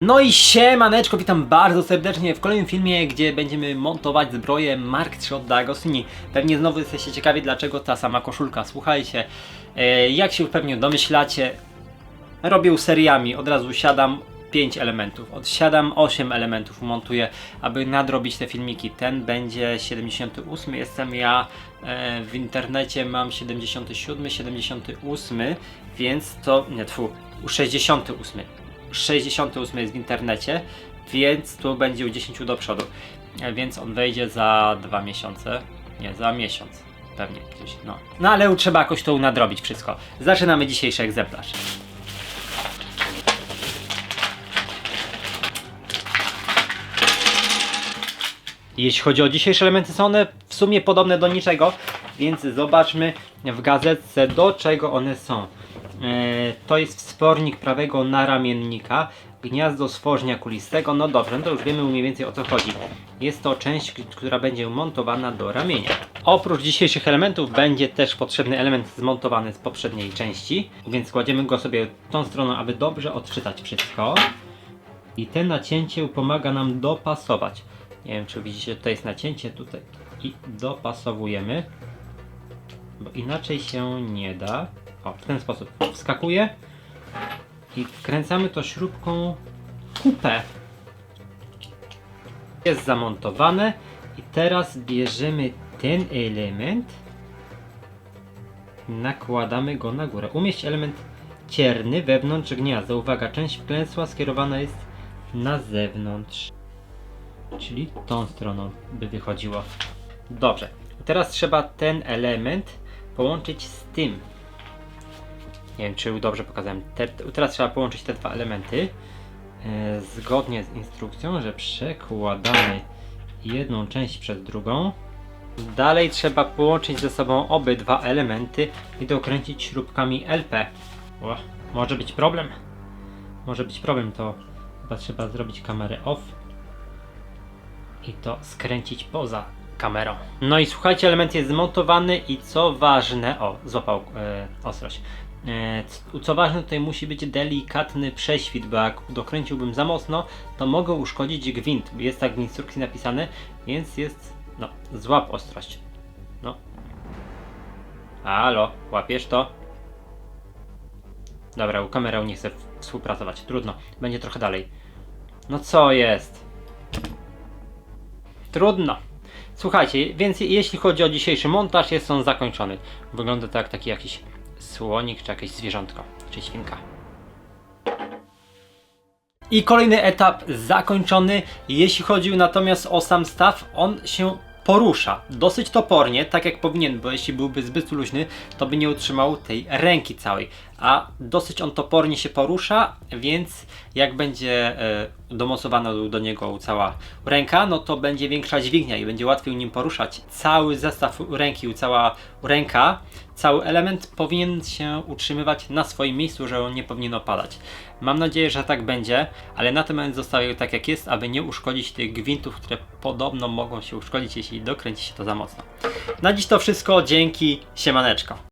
No i siemaneczko, witam bardzo serdecznie w kolejnym filmie, gdzie będziemy montować zbroję Mark III od D'Agostini. Pewnie znowu jesteście ciekawi, dlaczego ta sama koszulka. Słuchajcie, e, jak się pewnie domyślacie, robię seriami, od razu siadam 5 elementów, odsiadam 8 elementów, montuję, aby nadrobić te filmiki. Ten będzie 78, jestem ja e, w internecie mam 77, 78, więc to, nie tfu, 68. 68 jest w internecie, więc tu będzie u 10 do przodu. E, Więc on wejdzie za dwa miesiące. Nie, za miesiąc. Pewnie gdzieś, no. No ale trzeba jakoś to nadrobić wszystko. Zaczynamy dzisiejszy egzemplarz. Jeśli chodzi o dzisiejsze elementy, są one w sumie podobne do niczego, więc zobaczmy w gazetce do czego one są. E, to jest wspornik prawego naramiennika, gniazdo stworznia kulistego. No dobrze, no to już wiemy mniej więcej o co chodzi. Jest to część, która będzie montowana do ramienia. Oprócz dzisiejszych elementów będzie też potrzebny element zmontowany z poprzedniej części, więc kładziemy go sobie tą stroną, aby dobrze odczytać wszystko. I te nacięcie pomaga nam dopasować. Nie wiem, czy widzicie, tutaj jest nacięcie, tutaj i dopasowujemy, bo inaczej się nie da. O, w ten sposób wskakuje i wkręcamy to śrubką kupę. Jest zamontowane i teraz bierzemy ten element, nakładamy go na górę. Umieść element cierny wewnątrz gniazda. Uwaga, część klęsła skierowana jest na zewnątrz. Czyli tą stroną by wychodziło. Dobrze. Teraz trzeba ten element połączyć z tym. Nie wiem, czy dobrze pokazałem. Te, teraz trzeba połączyć te dwa elementy. E, zgodnie z instrukcją, że przekładamy jedną część przez drugą. Dalej trzeba połączyć ze sobą obydwa elementy i dokręcić śrubkami LP. O, może być problem. Może być problem, to chyba trzeba zrobić kamerę off i to skręcić poza kamerą. No i słuchajcie, element jest zmontowany i co ważne, o, złapał e, ostrość. E, co ważne, tutaj musi być delikatny prześwit, bo jak dokręciłbym za mocno, to mogę uszkodzić gwint. Jest tak w instrukcji napisane, więc jest, no, złap ostrość. No. Halo, łapiesz to? Dobra, u kamerą nie chcę współpracować. Trudno, będzie trochę dalej. No co jest? Trudno. Słuchajcie, więc jeśli chodzi o dzisiejszy montaż, jest on zakończony. Wygląda to jak taki jakiś słonik, czy jakieś zwierzątko, czy świnka. I kolejny etap zakończony. Jeśli chodzi natomiast o sam staw, on się porusza. Dosyć topornie, tak jak powinien, bo jeśli byłby zbyt luźny, to by nie utrzymał tej ręki całej. A dosyć on topornie się porusza, więc jak będzie e, domocowana do, niego cała ręka, no to będzie większa dźwignia i będzie łatwiej nim poruszać. Cały zestaw ręki, cała ręka, cały element powinien się utrzymywać na swoim miejscu, że on nie powinien opadać. Mam nadzieję, że tak będzie, ale na ten moment zostawię tak jak jest, aby nie uszkodzić tych gwintów, które podobno mogą się uszkodzić, jeśli dokręci się to za mocno. Na dziś to wszystko, dzięki, siemaneczko.